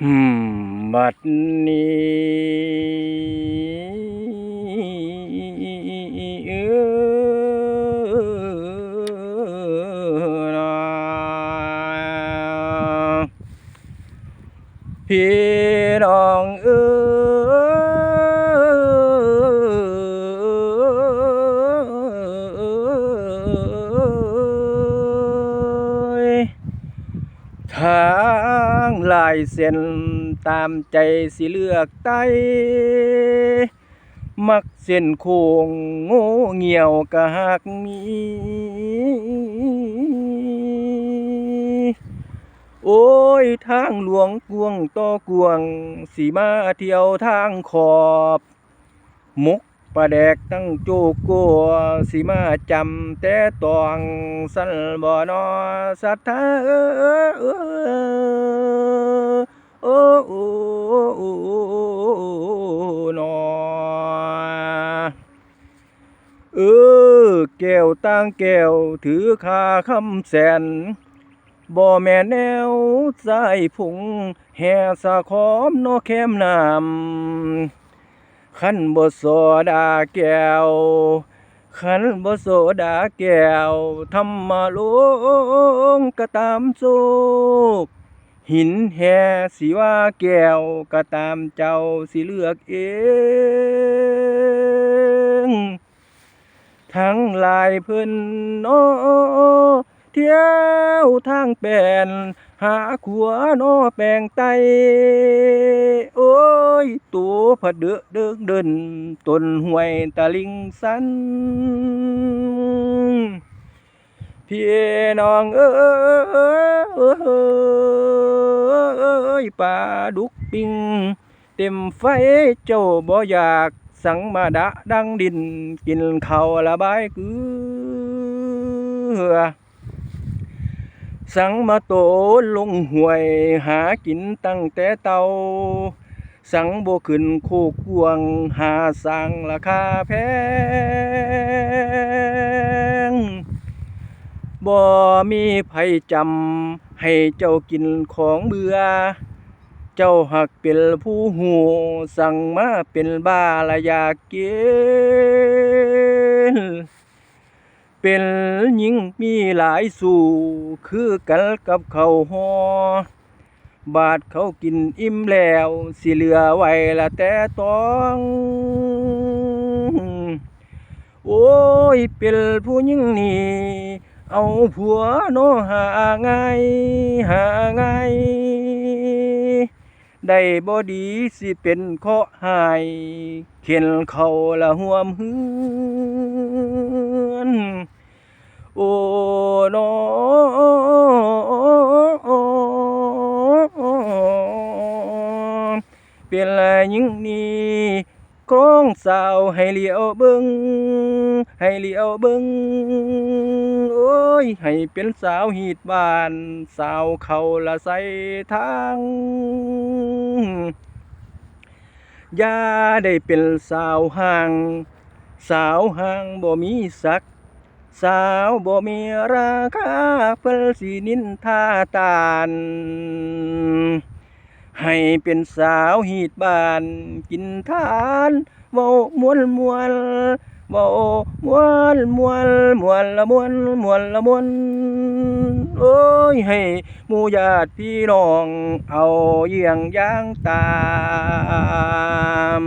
หืมบัดนี้เออพี่ ทางลายเส้นตามใจสิเลือกไต มักเส้นโค้งโง่เงี่ยวกะหักมี โอ้ยทางหลวงกวงต่อกวงสีมาเที่ยวทางขอบ มก ประแดกตั้งโจกกัวสีมาจำแต่ตองสันบ่นอสัทธาเออเออเออโอ้โอ้โอ้นอเออแก้วต่างแก้วถือคาคำแสนบ่แม่แนวสายผงแห่สะขอมโนแคมน้ำ ขันบ่โซดาแก้วขันบ่โซดาแก้วธรรมะลงก็ตามโศกหินแห่สิว่าแก้วก็ตามเจ้าสิเลือกเองทั้งหลายเพิ่นโนเที่ยวทางแปน หาขัวโนแปลงไต โอ้ย ตัวผะเดือะเดิกเดินต้นห้วยตะลิงสัน พี่น้องเอ้ยปลาดุกปิง เต็มไฟเจ้าบ่อยากสังมาดะดังดิน กินข้าวละบายเกลือ สังมาโตลงห่วยหากินตั้งแต่เตา สังโบขึ้นโคกวงหาสั่งราคาแพงบ่มีไผจำให้เจ้ากินของเบื่อ เจ้าหักเป็นผู้หูสั่งมาเป็นบ้าละอยากกิน เป็นหญิงมีหลายสู่คือกันกับเขาหอบาดเขากินอิ่มแล้ว สิเหลือไว้ละแต่ต้อง โอ้ย เป็นผู้หญิงนี่เอาผัวโนหาง่ายหาง่ายได้บ่ดีสิเป็นเคราะหาย เข็นเขาละห่วมเฮือ โอ้นอเป็นไรยิ่งนี้ครองสาวให้เหลียวเบิงให้เหลียวเบิงโอ้ย ให้เป็นสาวหีดบ้าน สาวเขาละใส่ทางอย่าได้เป็นสาวห่าง สาวห่างบ่มีสัก สาวบ่มีราคาเพิ่นสินินทาตานให้เป็นสาวหีดบ้านกินทานเว้ามวนมวนเว้ามวนมวนมวนละมวนมวนละมวนโอ้ยให้หมู่ญาติพี่น้องเอาเยี่ยงอย่างตาม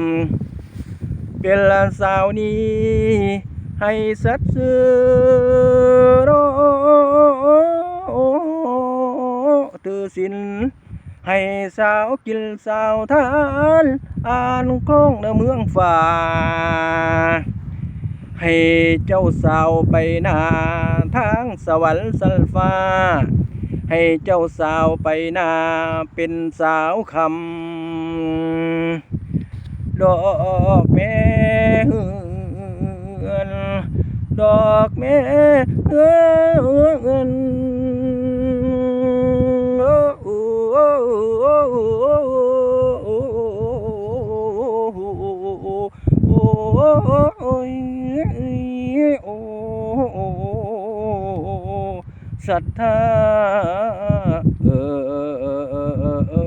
เป็นลานสาวนี้ ให้สัตย์ซื่อรตือสินให้สาวกินสาวทานอ่านคล้องในเมืองฝ่า ให้เจ้าสาวไปนาทางสวรรค์สันฟ้า ให้เจ้าสาวไปนาเป็นสาวคำดอกแม่เฮือ ดอกแม่เฮือนโอ้โอ้โอ้โอ้โอ้โอ้ยโอ้ศรัทธาเออ